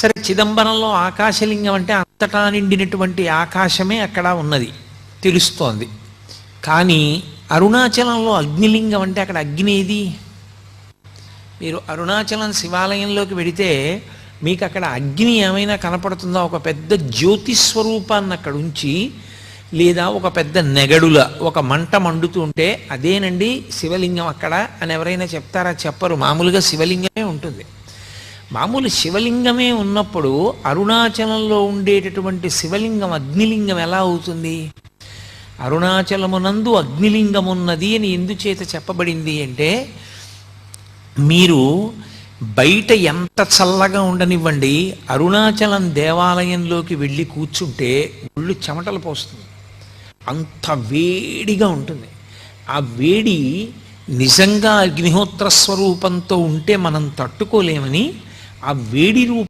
సరే చిదంబరంలో ఆకాశలింగం అంటే అంతటా నిండినటువంటి ఆకాశమే అక్కడ ఉన్నది తెలుస్తోంది. కానీ అరుణాచలంలో అగ్నిలింగం అంటే అక్కడ అగ్ని ఏది? మీరు అరుణాచలం శివాలయంలోకి వెడితే మీకు అక్కడ అగ్ని ఏమైనా కనపడుతుందా? ఒక పెద్ద జ్యోతి స్వరూపాన్ని అక్కడ ఉంచి లేదా ఒక పెద్ద నెగడుల ఒక మంట మండుతూ ఉంటే అదేనండి శివలింగం అక్కడ అని ఎవరైనా చెప్తారా? చెప్పరు మామూలుగా శివలింగమే ఉంటుంది. మామూలు శివలింగమే ఉన్నప్పుడు అరుణాచలంలో ఉండేటటువంటి శివలింగం అగ్నిలింగం ఎలా అవుతుంది? అరుణాచలమునందు అగ్నిలింగం ఉన్నది అని ఎందుచేత చెప్పబడింది అంటే మీరు బయట ఎంత చల్లగా ఉండనివ్వండి అరుణాచలం దేవాలయంలోకి వెళ్ళి కూర్చుంటే ఒళ్ళు చెమటలు పోస్తుంది. అంత వేడిగా ఉంటుంది. ఆ వేడి నిజంగా అగ్నిహోత్ర స్వరూపంతో ఉంటే మనం తట్టుకోలేమని ఆ వేడి రూపం